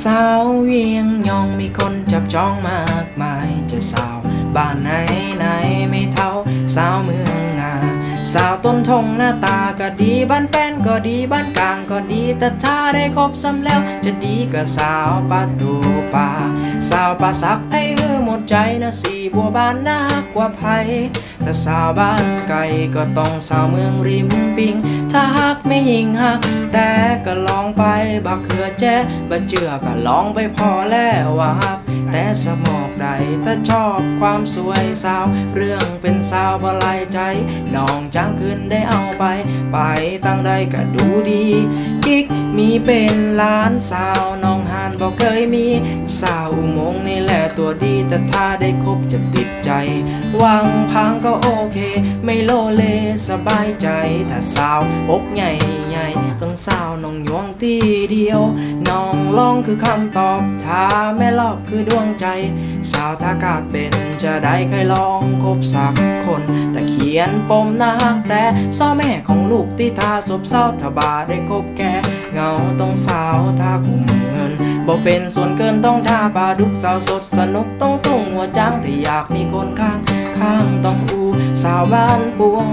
สาวเวียงยองมีคนจับจ้องมากมายจะสาวบ้านไหนไหนไม่เท่าสาวเมืองนาสาวต้นทงหน้าตาก็ดีบ้านแป้นก็ดีบ้านกลางก็ดีแต่ถ้าได้ครบซ้ำแล้ว จะดีก็สาวปาตูป่าสาวป่าสักไอ้เออ ใจนะสีบัวบานนักกว่าไผถ้าสาวบ้านไก่ก็ต้องสาวเมืองริมปิง ถ้าฮักไม่ยิงฮัก แต่ก็ลองไปบักเขือแจ้บัเจือก็ลองไปพอแล้วว่าฮักแต่สมอกใดถ้าชอบความสวยสาว เรื่องเป็นสาวบลายใจน้องจ้างขึ้นได้เอาไป ไปตั้งใดก็ดูดีกิ๊กมีเป็นล้านสาวน้อง บอกเคยมี สาวอุโมงนี่แหละตัวดี แต่ถ้าได้คบจะติดใจ วางพังก็โอเค ไม่โลเลสบายใจ ถ้าสาวอกใหญ่ใหญ่ต้องสาวน้องยวงตีเดียว น้องลองคือคำตอบถ้าแม่รอบคือดวงใจ สาวถ้ากาดเป็นจะได้ใครลองคบสักคน แต่เขียนปมนักแต่ซ้อแม่ของลูกที่ทาศพเศร้าถ้าบาได้คบแกเงาต้องสาวถ้ากุมเงินบ่เป็นส่วนเกินต้องท่าปลาดุกสาวสดสนุกต้องตุ้งหัวจังแต่อยากมีคนข้าง ข้างต้องอูสาวบ้านปวง